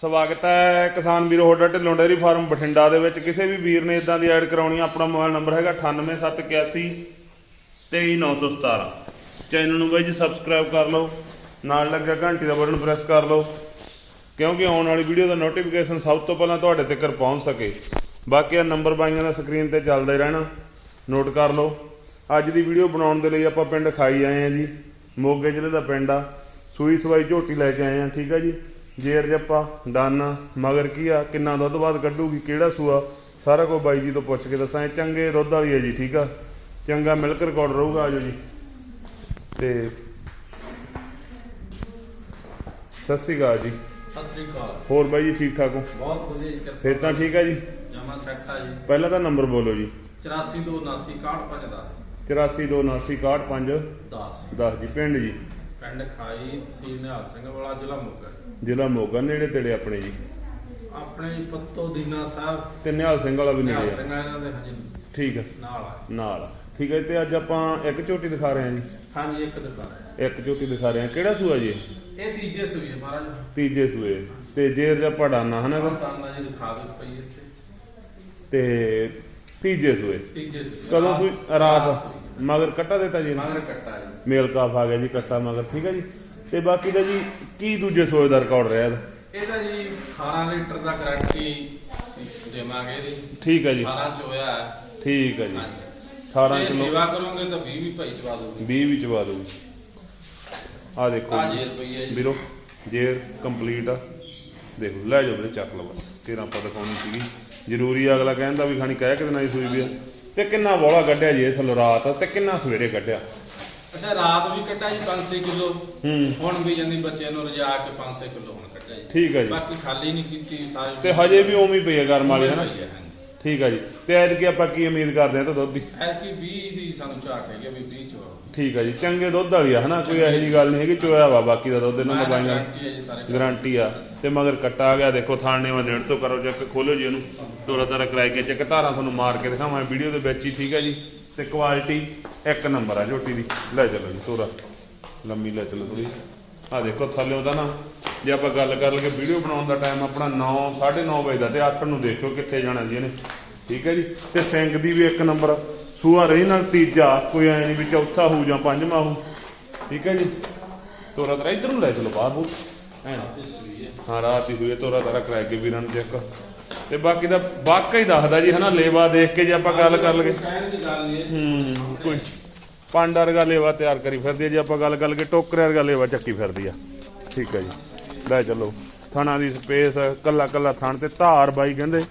ਸਵਾਗਤ ਹੈ ਕਿਸਾਨ ਵੀਰੋ ਹੋਡਾ ਢਿੱਲੋਂ ਡੇਅਰੀ ਫਾਰਮ ਬਠਿੰਡਾ ਦੇ ਵਿੱਚ। ਕਿਸੇ ਵੀ ਵੀਰ ਨੇ ਇਦਾਂ ਦੀ ਐਡ ਕਰਾਉਣੀ ਆਪਣਾ ਮੋਬਾਈਲ ਨੰਬਰ ਹੈਗਾ 98781 23917 ਚੈਨਲ ਨੂੰ ਬਾਈ ਜੀ ਸਬਸਕ੍ਰਾਈਬ ਕਰ ਲਓ, ਨਾਲ ਲੱਗਾ ਘੰਟੀ ਦਾ ਬਟਨ ਪ੍ਰੈਸ ਕਰ ਲਓ, ਕਿਉਂਕਿ ਆਉਣ ਵਾਲੀ ਵੀਡੀਓ ਦਾ ਨੋਟੀਫਿਕੇਸ਼ਨ ਸਭ ਤੋਂ ਪਹਿਲਾਂ ਤੁਹਾਡੇ ਤੱਕ ਪਹੁੰਚ ਸਕੇ। ਬਾਕੀ ਆ ਨੰਬਰ ਬਾਈਆਂ ਦਾ ਸਕਰੀਨ ਤੇ ਚੱਲਦਾ ਹੀ ਰਹਿਣਾ ਨੋਟ ਕਰ ਲਓ। ਅੱਜ ਦੀ ਵੀਡੀਓ ਬਣਾਉਣ ਦੇ ਲਈ ਆਪਾਂ ਪਿੰਡ ਖਾਈ ਆਏ ਆ ਜੀ, ਮੋਗੇ ਜ਼ਿਲ੍ਹੇ ਦਾ ਪਿੰਡ ਆ। ਸੂਈ ਸਵਾਈ ਝੋਟੀ ਲੈ ਕੇ ਆਏ ਆ, ਠੀਕ ਆ ਜੀ? ਜੇਰ ਜੱਪਾ ਡਨ ਮਗਰ ਕੀ ਆ ਕਿੰਨਾ ਦੁੱਧ ਬਾਅਦ ਕੱਢੂਗੀ ਕਿਹੜਾ ਸੂਆ? ਸਾਰਾ ਕੁਝ ਬਾਈ ਜੀ ਤੋਂ ਪੁੱਛ ਕੇ ਦੱਸਾਂ ਇਹ ਚੰਗੇ ਦੁੱਧ ਵਾਲੀ ਹੈ ਜੀ ਠੀਕ ਆ? ਚੰਗਾ ਮਿਲਕ ਰਿਕਾਰਡ ਰਹੂਗਾ ਆਜੋ ਜੀ। ਤੇ ਸਤਿ ਸ਼੍ਰੀ ਅਕਾਲ ਜੀ। ਸਤਿ ਸ੍ਰੀ ਅਕਾਲ। ਹੋਰ ਬਾਈ ਜੀ ਠੀਕ ਠਾਕ ਹੋ? ਬਹੁਤ ਵਧੀਆ ਜੀ ਸਿਹਤਾਂ ਠੀਕ ਆ ਜੀ? ਜਮਾ ਸੈੱਟ ਆ ਜੀ। ਪਹਿਲਾਂ ਤਾਂ ਨੰਬਰ ਬੋਲੋ ਜੀ। 84296155 ਦਾ 84296155 10 10 ਜੀ ਪਿੰਡ ਜੀ। ਪਿੰਡ ਖਾਈ ਤਹਿਸੀਲ ਨਿਹਾਲ ਸਿੰਘ ਵਾਲਾ ਜ਼ਿਲ੍ਹਾ ਮੋਗਾ। ਜ਼ਿਲ੍ਹਾ ਮੋਗਾ ਨੇੜੇ ਤੇੜੇ ਆਪਣੇ ਜੀ। ਆਪਣੇ ਜੀ ਪੱਤੋ ਦੀਨਾ ਸਾਹਿਬ। ਤੇ ਨਿਹਾਲ ਸਿੰਘ ਵਾਲਾ ਵੀ ਨੇੜੇ ਆ। ਸਿੰਘ ਇਹਨਾਂ ਦੇ ਹਾਂਜੀ ਠੀਕ ਹੈ ਨਾਲ ਆ। ਨਾਲ ਠੀਕ ਹੈ ਤੇ ਅੱਜ ਆਪਾਂ ਇੱਕ ਝੋਟੀ ਦਿਖਾ ਰਹੇ ਹਾਂ ਜੀ। ਹਾਂਜੀ ਇੱਕ ਦੁਕਾਨ ਹੈ। ਇੱਕ ਝੋਟੀ ਦਿਖਾ ਰਹੇ ਹਾਂ। ਕਿਹੜਾ ਸੂਆ ਜੀ? ਇਹ? ਇਹ ਤੀਜੇ ਸੂਏ ਮਹਾਰਾਜ। ਤੀਜੇ ਸੂਏ। ਤੇ ਜੇਰ ਜਾਂ ਪੜਾਨਾ ਹਨਾ ਇਹਦਾ? ਦੁਕਾਨਾਂ ਜੀ ਦਿਖਾ ਦੇ ਪਈ ਇੱਥੇ। ਤੇ ਤੀਜੇ ਸੂਏ। ਤੀਜੇ ਸੂਏ। ਕਦੋਂ ਸੂਈ। ਰਾਤ। ਮਗਰ ਕੱਟਾ ਦਿੱਤਾ ਜੀ? ਮਗਰ ਕੱਟਾ ਜੀ। ਮੇਲ ਕਾਫ ਆ ਗਿਆ ਜੀ ਕੱਟਾ ਮਗਰ ਠੀਕ ਹੈ ਜੀ। ਤੇ ਬਾਕੀ ਦਾ ਜੀ ਕੀ ਦੂਜੇ ਸੂਏ ਦਾ ਰਿਕਾਰਡ ਰਿਹਾ ਇਹਦਾ? ਇਹਦਾ ਜੀ 18 ਲੀਟਰ ਦਾ ਗਾਰੰਟੀ ਦੇਵਾਂਗੇ ਇਹਦੀ ਠੀਕ ਹੈ ਜੀ। 18 ਚ ਹੋਇਆ। ਠੀਕ ਹੈ ਜੀ। ਹਾਂਜੀ। 18 ਜੇ ਕਿਲੋ ਸੇਵਾ ਕਰੋਗੇ ਤਾਂ 20 ਵੀ ਭਾਈ ਚਵਾ ਦੋਗੇ 20 ਵੀ ਚਵਾ ਦਊ ਆ ਦੇਖੋ ਆ ਜੀ। ਜੇ ਰੁਪਈਆ ਜੀ। ਵੀਰੋ ਜੇਰ ਕੰਪਲੀਟ ਆ। ਦੇਖੋ ਲੈ ਜਾਓ ਵੀਰੇ ਚੱਕ ਲਓ ਬਸ। ਤੇਰਾ ਆਪਾਂ ਦਿਖਾਉਣੀ ਸੀਗੀ। ਜ਼ਰੂਰੀ ਆ, ਅਗਲਾ ਕਹਿੰਦਾ ਵੀ ਖਾਣੀ ਕਹਿ ਕਿਤੇ ਨਾ ਸੂਈ ਵੀ ਆ। ਤੇ ਕਿੰਨਾ ਬੋਲਾ ਕੱਢਿਆ ਜੀ ਇਹ ਥੱਲੋਂ ਰਾਤ ਤੇ ਕਿੰਨਾ ਸਵੇਰੇ ਕੱਢਿਆ। ਅੱਛਾ ਰਾਤ ਵੀ ਕੱਟਾ ਜੀ 5-6 ਕਿਲੋ। ਹੂੰ। ਹੁਣ ਵੀ ਜਾਂਦੀ ਬੱਚੇ ਨੂੰ ਰਜਾ ਕੇ 5-6 ਕਿਲੋ ਹੁਣ ਕੱਟਿਆ ਜੀ। ਠੀਕ ਹੈ ਜੀ। ਬਾਕੀ ਖਾਲੀ ਨਹੀਂ ਕੀਤੀ ਸਾਰੀ ਤੇ ਹਜੇ ਵੀ ਉਵੇਂ ਹੀ ਪਈ ਆ ਗਰਮ ਵਾਲੀ ਹਨਾ। ਠੀਕ ਆ ਜੀ। ਤੇ ਐਤਕੀ ਆਪਾਂ ਕੀ ਉਮੀਦ ਕਰਦੇ ਆ ਤਾਂ ਦੁੱਧ ਦੀ? ਐਤਕੀ 20 ਦੀ ਸਾਨੂੰ ਝਾਕ ਹੈਗੀ ਆ ਵੀ 20 ਚੋ ਠੀਕ ਆ ਜੀ ਚੰਗੇ ਦੁੱਧ ਵਾਲੀ ਆ ਹਨਾ? ਕੋਈ ਇਹੋ ਜੀ ਗੱਲ ਨਹੀਂ ਹੈਗੀ ਚੋਇਆ ਵਾ ਬਾਕੀ ਦਾ ਦੁੱਧ ਇਹਨਾਂ ਦਾ ਬਾਈਆਂ ਗਾਰੰਟੀ ਆ ਤੇ ਮਗਰ ਕੱਟਾ ਆ ਗਿਆ ਦੇਖੋ ਥਾਣੇ ਵਾ ਨੇੜ ਤੋਂ ਕਰੋ ਚੈੱਕ ਖੋਲੋ ਜੀ ਇਹਨੂੰ। ਤੋਰਾ ਤਾਰਾ ਕਰਾਈ ਕੇ ਚੈੱਕ ਧਾਰਾਂ ਤੁਹਾਨੂੰ ਮਾਰ ਕੇ ਦਿਖਾਵਾਂ ਵੀਡੀਓ ਦੇ ਵਿੱਚ ਹੀ ਠੀਕ ਆ ਜੀ। ਤੇ ਕੁਆਲਿਟੀ ਇੱਕ ਨੰਬਰ ਆ ਝੋਟੀ ਦੀ। ਲੈ ਚਲੋ ਜੀ ਤੋਰਾ। ਲੰਮੀ ਲੈ ਚਲੋ ਥੋੜੀ ਆ ਦੇਖੋ ਥੱਲੇ ਉਹਦਾ ਨਾ ਜੇ ਆਪਾਂ ਗੱਲ ਕਰ ਲਈਏ ਵੀਡੀਓ ਬਣਾਉਣ ਦਾ ਟਾਈਮ ਆਪਣਾ 9 9:30 ਵਜੇ ਦਾ ਤੇ 8 ਨੂੰ ਦੇਖੋ ਕਿੱਥੇ ਜਾਣਾ ਜੀ ਇਹਨੇ। ਠੀਕ ਹੈ ਜੀ? ਤੇ ਸਿੰਘ ਦੀ ਵੀ ਇੱਕ ਨੰਬਰ ਸੂਆ ਰਹੀ ਨਾਲ ਤੀਜਾ, ਕੋਈ ਐ ਨਹੀਂ ਵੀ ਚੌਥਾ ਹੋਊ ਜਾਂ ਪੰਜਵਾਂ ਹੋਊ। ਠੀਕ ਹੈ ਜੀ? ਤੋਰਾ ਤਰਾ ਇਧਰ ਨੂੰ ਲੈ ਚਲੋ ਬਾਹਰ ਬੂ ਐ ਹਾਂ, ਰਾਤ ਹੀ ਹੋਈ ਤੋਰਾ ਤਾਰਾ ਕਰਾ ਕੇ ਵੀਰਾਂ ਨੂੰ ਚੈੱਕ। ਤੇ ਬਾਕੀ ਦਾ ਵਾਕਈ ਦੱਸਦਾ ਜੀ, ਹਨਾ, ਲੇਵਾ ਦੇਖ ਕੇ ਜੇ ਆਪਾਂ ਗੱਲ ਕਰ ਲਈਏ। ਹੂੰ, ਕੋਈ ਪੰਡ ਵਰਗਾ ਲੇਵਾ ਤਿਆਰ ਕਰੀ ਫਿਰਦੀ ਹੈ, ਜੇ ਆਪਾਂ ਗੱਲ ਕਰ ਲਈਏ, ਟੋਕਰੇ ਵਰਗਾ ਲੇਵਾ ਚੱਕੀ ਫਿਰਦੀ ਆ। ਠੀਕ ਹੈ ਜੀ। ਲੈ ਚੱਲੋ, ਥਣਾ ਦੀ ਸਪੇਸ ਕੱਲਾ ਕੱਲਾ ਥਣ ਤੇ ਧਾਰ ਬਾਈ ਕਹਿੰਦੇ।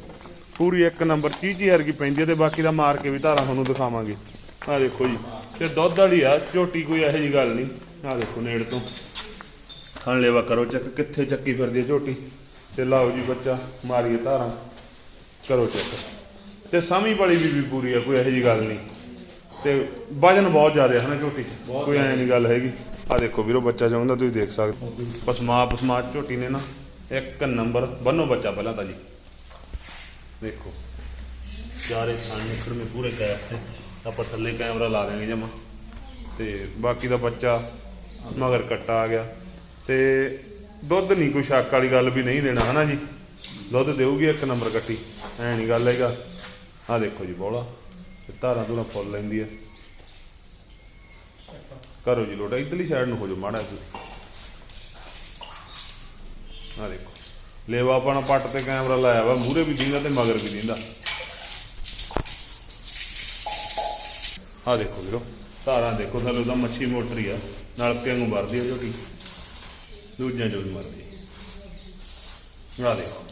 ਪੂਰੀ ਇੱਕ ਨੰਬਰ ਚੀਚੀ ਵਰਗੀ ਪੈਂਦੀ ਹੈ ਤੇ ਬਾਕੀ ਦਾ ਮਾਰ ਕੇ ਵੀ ਧਾਰਾਂ ਤੁਹਾਨੂੰ ਦਿਖਾਵਾਂਗੇ। ਆ ਦੇਖੋ ਜੀ ਤੇ ਦੁੱਧ ਵਾਲੀ ਆ ਝੋਟੀ ਕੋਈ ਇਹੋ ਜੀ ਗੱਲ ਨਹੀਂ। ਆ ਦੇਖੋ ਨੇੜ ਤੋਂ। ਥਣ ਲੇਵਾ ਕਰੋ ਚੱਕ ਕਿੱਥੇ ਚੱਕੀ ਫਿਰਦੀ ਹੈ ਝੋਟੀ? ਤੇ ਲਾਓ ਜੀ ਬੱਚਾ ਮਾਰੀਏ ਧਾਰਾਂ। ਕਰੋ ਚੈੱਕ। ਤੇ ਸਾਮੀ ਵਾਲੀ ਵੀ, ਪੂਰੀ ਆ ਕੋਈ ਇਹੋ ਜੀ ਗੱਲ ਨਹੀਂ। ਤੇ ਵਜਨ ਬਹੁਤ ਜ਼ਿਆਦਾ ਹੈ ਨਾ ਝੋਟੀ ਕੋਈ ਐ ਨਹੀਂ ਗੱਲ ਹੈਗੀ। ਆ ਦੇਖੋ ਵੀਰੋ ਬੱਚਾ ਚਾਹੁੰਦਾ ਤੁਸੀਂ ਦੇਖ ਸਕਦੇ ਹੋ। ਪਸਮਾ ਪਸਮਾ ਝੋਟੀ ਨੇ ਨਾ ਇੱਕ ਨੰਬਰ ਬੰਨੋ ਬੱਚਾ ਪਹਿਲਾਂ ਤਾਂ ਜੀ। ਦੇਖੋ। ਚਾਰੇ ਥਾਂ ਨਿਕੜ ਮੇ ਪੂਰੇ ਗੈਪ ਤੇ। ਆਪਾਂ ਥੱਲੇ ਕੈਮਰਾ ਲਾ ਦੇਾਂਗੇ ਜਮਾ। ਤੇ ਬਾਕੀ ਦਾ ਬੱਚਾ ਮਗਰ ਕੱਟਾ ਆ ਗਿਆ। ਤੇ ਦੁੱਧ ਨਹੀਂ, ਕੋਈ ਸ਼ੱਕ ਵਾਲੀ ਗੱਲ ਵੀ ਨਹੀਂ ਦੇਣਾ, ਹਨਾ ਜੀ? ਦੁੱਧ ਦੇਊਗੀ ਇੱਕ ਨੰਬਰ ਕੱਟੀ। ਐ ਨਹੀਂ ਗੱਲ ਹੈਗਾ। ਆ ਦੇਖੋ ਜੀ ਬੋਲਾ। ਤੇ ਧਾਰਾਂ ਧੂਰਾਂ ਫੁੱਲ ਲੈਂਦੀ ਹੈ ਕਰੋ ਜੀ ਲੋਟਾ। ਇਧਰਲੀ ਸਾਈਡ ਨੂੰ ਹੋ ਜਾਓ ਮਾੜਾ ਜਿਹਾ। ਆ ਦੇਖੋ। ਲੇਵਾ ਆਪਣਾ ਪੱਟ ਤੇ ਕੈਮਰਾ ਲਾਇਆ ਵਾ, ਮੂਹਰੇ ਵੀ ਦਿੰਦਾ ਤੇ ਮਗਰ ਵੀ ਦਿੰਦਾ। ਆ ਦੇਖੋ ਵੀਰੋ, ਧਾਰਾਂ ਦੇਖੋ, ਥੱਲੇ ਉਹਦਾ ਮੱਛੀ ਮੋਟਰ ਹੀ ਆ ਨਲਕੇ ਨੂੰ ਵਰਦੀ ਆ ਝੋਟੀ। ਦੂਜਿਆਂ ਚੋਂ ਵੀ ਮਰਦੀ ਆ। ਦੇਖੋ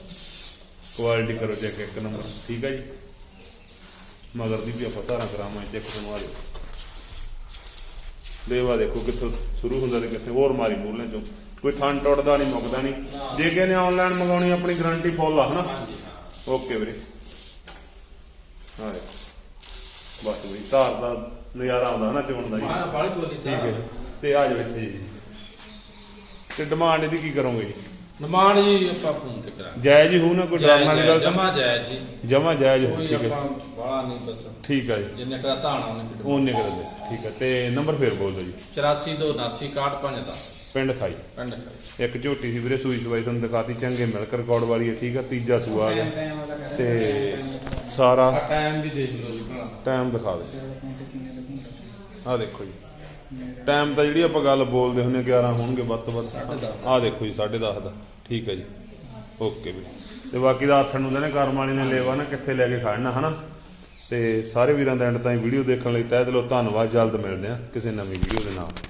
ਕੁਆਲਿਟੀ ਕਰੋ ਚੈੱਕ ਇੱਕ ਨੰਬਰ ਠੀਕ ਆ ਜੀ? ਮਗਰ ਦੀ ਵੀ ਆਪਾਂ ਧਾਰਾਂ ਕਰਾਵਾਂ ਚੈੱਕ ਤੁਹਾਨੂੰ ਆ ਦੇਖੋ ਲੇਵਾ ਦੇਖੋ ਕਿੱਥੋਂ ਸ਼ੁਰੂ ਹੁੰਦਾ ਤੇ ਕਿੱਥੇ, ਹੋਰ ਮਾਰੀ ਮੂਹਲੇ ਚੋਂ। ਕੋਈ ਥਣ ਟੁੱਟਦਾ ਨਹੀਂ ਮੁੱਕਦਾ ਨਹੀਂ। ਜੇ ਕਿਸੇ ਨੇ ਆਨਲਾਈਨ ਮੰਗਾਉਣੀ ਆਪਣੀ ਗਾਰੰਟੀ ਫੁੱਲ ਆ ਹਨਾ? ਓਕੇ ਵੀਰੇ। ਹਾਂ ਜੀ। ਬਸ ਵੀ ਧਾਰ ਦਾ ਨਜ਼ਾਰਾ ਆਉਂਦਾ ਨਾ ਚੋਣ ਦਾ ਜੀ। ਮਾਂ ਬਾਲੀ ਬੋਲੀ ਠੀਕ ਹੈ। ਤੇ ਆ ਜਾਓ ਇੱਥੇ ਜੀ। ਤੇ ਡਿਮਾਂਡ ਇਹਦੀ ਕੀ ਕਰੋਗੇ? ਜੀ ਨਿਮਾਣ ਜੀ ਆਪਾਂ ਫੋਨ ਤੇ ਕਰਾਂਗੇ। ਜਾਇਜ਼ ਹੀ ਹੋਊ ਨਾ ਕੋਈ ਡਰਾਮਾ ਵਾਲੀ ਗੱਲ ਜਮਾ ਜਾਇਜ਼ ਜੀ। ਜਮਾ ਜਾਇਜ਼ ਹੋ ਕੋਈ ਠੀਕ ਆਪਾਂ ਹੈ ਬਾਲਾ ਨਹੀਂ ਬਸ ਠੀਕ ਹੈ ਜੀ। ਜਿੰਨੇ ਕਦਾ ਧਾਣਾ ਉਹਨੇ ਕਿਤੇ ਉਹ ਨਿਕਲ ਦੇ ਠੀਕ ਹੈ ਤੇ ਨੰਬਰ ਫੇਰ ਬੋਲ ਦਿਓ ਜੀ। 84 ਤੋਂ 79 61 5 ਦਾ ਪਿੰਡ ਖਾਈ। ਪਿੰਡ ਖਾਈ। ਇੱਕ ਝੋਟੀ ਸੀ ਵੀਰੇ ਸੂਈ ਸਵਾਈ ਤੁਹਾਨੂੰ ਦਿਖਾਤੀ ਚੰਗੇ ਮਿਲਕ ਰਿਕਾਰਡ ਵਾਲੀ ਹੈ ਠੀਕ ਆ ਤੀਜਾ ਸੂਆ ਆ ਤੇ ਸਾਰਾ ਟਾਈਮ ਵੀ ਦੇਖ ਲਓ ਜੀ ਭਲਾ। ਟਾਈਮ ਦਿਖਾ ਦੇ ਆ ਦੇਖੋ ਜੀ। ਟਾਈਮ ਤਾਂ ਜਿਹੜੀ ਆਪਾਂ ਗੱਲ ਬੋਲਦੇ ਹੁੰਨੇ 11 ਹੋਣਗੇ ਵੱਧ ਤੋਂ ਵੱਧ। ਆ ਦੇਖੋ ਜੀ 10:30 ਦਾ। ਠੀਕ ਹੈ ਜੀ। ਓਕੇ ਵੀ ਤੇ ਬਾਕੀ ਦਾ ਆਥਣ ਨੂੰ ਨੇ ਕਰਮ ਵਾਲੀ ਨੇ ਲੇਵਾ ਨਾ ਕਿੱਥੇ ਲੈ ਕੇ ਖੜਨਾ ਹਨਾ? ਤੇ ਸਾਰੇ ਵੀਰਾਂ ਦਾ ਐਂਡ ਤਾਈਂ ਵੀਡੀਓ ਦੇਖਣ ਲਈ ਤਹਿ ਦਿਲੋਂ ਧੰਨਵਾਦ ਜਲਦ ਮਿਲਦੇ ਆ ਕਿਸੇ ਨਵੀਂ ਵੀਡੀਓ ਦੇ ਨਾਲ।